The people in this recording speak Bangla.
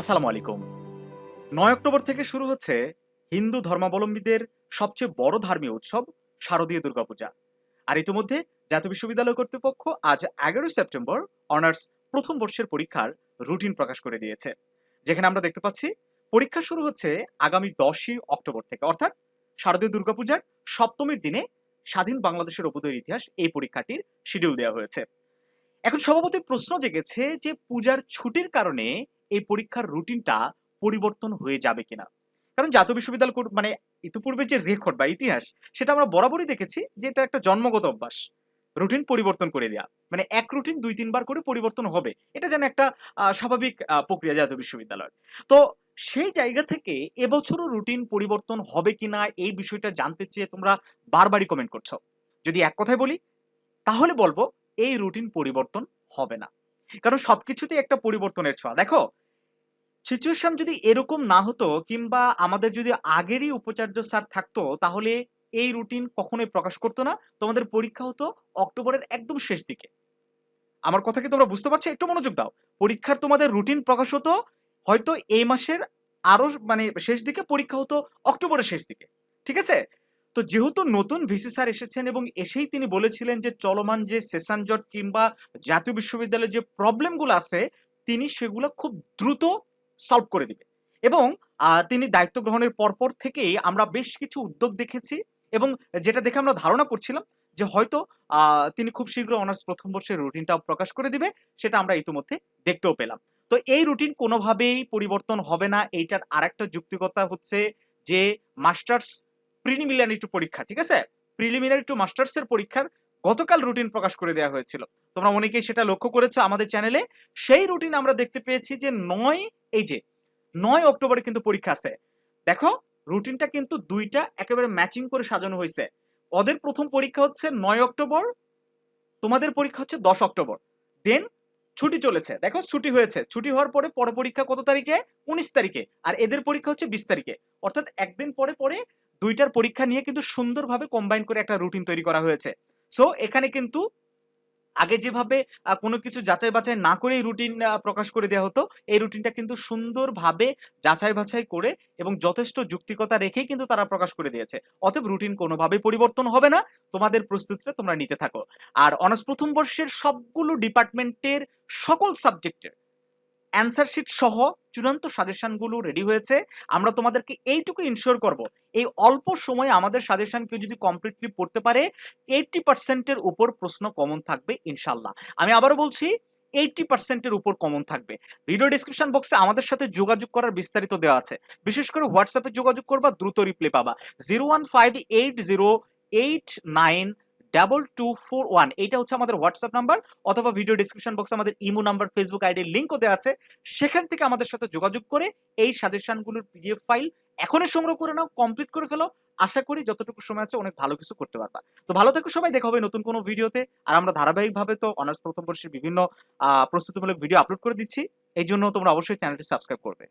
আসসালামু আলাইকুম। নয় অক্টোবর থেকে শুরু হচ্ছে হিন্দু ধর্মাবলম্বীদের সবচেয়ে বড় ধর্মীয় উৎসব শারদীয় দুর্গাপূজা। আর ইতিমধ্যে জাতীয় বিশ্ববিদ্যালয় কর্তৃপক্ষ আজ এগারোই সেপ্টেম্বর অনার্স প্রথম বর্ষের পরীক্ষার রুটিন প্রকাশ করে দিয়েছে। যেখানে আমরা দেখতে পাচ্ছি, পরীক্ষা শুরু হচ্ছে আগামী দশই অক্টোবর থেকে। অর্থাৎ শারদীয় দুর্গাপূজার সপ্তমীর দিনে স্বাধীন বাংলাদেশের অভ্যুদয়ের ইতিহাস এই পরীক্ষাটির শিডিউল দেওয়া হয়েছে। এখন স্বভাবতই প্রশ্ন জেগেছে যে পূজার ছুটির কারণে এই পরীক্ষার রুটিনটা পরিবর্তন হয়ে যাবে কিনা? কারণ জাতীয় বিশ্ববিদ্যালয় মানে ইতিপূর্বে যে রেকর্ড বা ইতিহাস, সেটা আমরা বরাবরই দেখেছি যে এটা একটা জন্মগত অভ্যাস। রুটিন পরিবর্তন করে দেওয়া মানে এক রুটিন দুই তিনবার করে পরিবর্তন হবে। এটা যেন একটা স্বাভাবিক প্রক্রিয়া জাতীয় বিশ্ববিদ্যালয়ের। তো সেই জায়গা থেকে এবছরও রুটিন পরিবর্তন হবে কিনা, এই বিষয়টা জানতে চেয়ে তোমরা বারবারই কমেন্ট করছ। যদি এক কথায় বলি, তাহলে বলব এই রুটিন পরিবর্তন হবে না। কারণ সবকিছুতেই একটা পরিবর্তনের ছোঁয়া। দেখো সিচুয়েশন যদি এরকম না হতো কিংবা আমাদের যদি আগেরই উপাচার্য স্যার থাকতো, তাহলে এই রুটিন কখনোই প্রকাশ করতো না। তোমাদের পরীক্ষা হতো অক্টোবরের একদম শেষ দিকে। আমার কথা কি তোমরা বুঝতে পারছ? একটু মনোযোগ দাও। পরীক্ষার তোমাদের রুটিন প্রকাশ হতো হয়তো এই মাসের আরও মানে শেষ দিকে, পরীক্ষা হতো অক্টোবরের শেষ দিকে। ঠিক আছে? তো যেহেতু নতুন ভিসি স্যার এসেছেন এবং এসেই তিনি বলেছিলেন যে চলমান যে সেশন জট কিংবা জাতীয় বিশ্ববিদ্যালয়ের যে প্রবলেমগুলো আছে, তিনি সেগুলো খুব দ্রুত সলভ করে দিবে। এবং তিনি দায়িত্ব গ্রহণের পরপর থেকেই আমরা বেশ কিছু উদ্যোগ দেখেছি এবং যেটা দেখে আমরা ধারণা করছিলাম যে হয়তো তিনি খুব শীঘ্র অনার্স প্রথম বর্ষের রুটিনটাও প্রকাশ করে দিবে, সেটা আমরা ইতিমধ্যে দেখতেও পেলাম। তো এই রুটিন কোনোভাবেই পরিবর্তন হবে না, এইটার আরেকটা যুক্তিকতা হচ্ছে যে মাস্টার্স প্রিলিমিনারি টু পরীক্ষা, ঠিক আছে? প্রিলিমিনারি টু মাস্টার্স এর পরীক্ষার গতকাল রুটিন প্রকাশ করে দেওয়া হয়েছিল। তোমরা অনেকেই সেটা লক্ষ্য করেছ আমাদের চ্যানেলে সেই রুটিন আমরা দেখতে পেয়েছি যে নয় এই যে, নয় অক্টোবরে কিন্তু পরীক্ষা আছে। দেখো, রুটিনটা কিন্তু দুইটা একেবারে ম্যাচিং করে সাজানো হয়েছে। ওদের প্রথম পরীক্ষা হচ্ছে নয় অক্টোবর, তোমাদের পরীক্ষা হচ্ছে দশ অক্টোবর। দেন ছুটি চলেছে। দেখো, ছুটি হয়েছে। ছুটি হওয়ার পরে পরে পরীক্ষা কত তারিখে? উনিশ তারিখে। আর এদের পরীক্ষা হচ্ছে বিশ তারিখে। অর্থাৎ একদিন পরে পরে দুইটার পরীক্ষা নিয়ে কিন্তু সুন্দরভাবে কম্বাইন করে একটা রুটিন তৈরি করা হয়েছে। সো এখানে কিন্তু আগে যেভাবে কোনো কিছু যাচাই বাছাই না করেই রুটিন প্রকাশ করে দেওয়া হতো, এই রুটিনটা কিন্তু সুন্দরভাবে যাচাই বাছাই করে এবং যথেষ্ট যুক্তিকতা রেখেই কিন্তু তারা প্রকাশ করে দিয়েছে। অতএব রুটিন কোনোভাবেই পরিবর্তন হবে না, তোমাদের প্রস্তুতিটা তোমরা নিতে থাকো। আর অনার্স প্রথম বর্ষের সবগুলো ডিপার্টমেন্টের সকল সাবজেক্টের অ্যান্সার শিট সহ চূড়ান্ত সাজেশনগুলো রেডি হয়েছে, আমরা তোমাদেরকে এইটুকু ইনশিওর করব, এই অল্প সময়ে আমাদের সাজেশন কেউ যদি কমপ্লিটলি পড়তে পারে এইটটি পার্সেন্টের উপর প্রশ্ন কমন থাকবে ইনশাল্লাহ আমি আবারও বলছি এইটটি পার্সেন্টের উপর কমন থাকবে। ভিডিও ডিসক্রিপশন বক্সে আমাদের সাথে যোগাযোগ করার বিস্তারিত দেওয়া আছে। বিশেষ করে হোয়াটসঅ্যাপে যোগাযোগ করবা, দ্রুত রিপ্লে পাবা। Zero one five eight zero eight nine double two four one এইটা হচ্ছে আমাদের হোয়াটসঅ্যাপ নাম্বার অথবা ভিডিও ডিসক্রিপশন বক্সে আমাদের ইমো নাম্বার ফেসবুক আইডির লিঙ্কও দেওয়া আছে। সেখান থেকে আমাদের সাথে যোগাযোগ করে এই সাজেশনগুলোর পিডিএফ ফাইল এখনই সংগ্রহ করে নাও কমপ্লিট করে ফেলো। আশা করি যতটুকু সময় আছে অনেক ভালো কিছু করতে পারবা। তো ভালো থেকো সবাই, দেখা হবে নতুন কোনো ভিডিওতে। আর আমরা ধারাবাহিকভাবে তো অনার্স প্রথম বর্ষের বিভিন্ন প্রস্তুতিমূলক ভিডিও আপলোড করে দিচ্ছি। এই জন্য তোমরা অবশ্যই চ্যানেলটি সাবস্ক্রাইব করবে।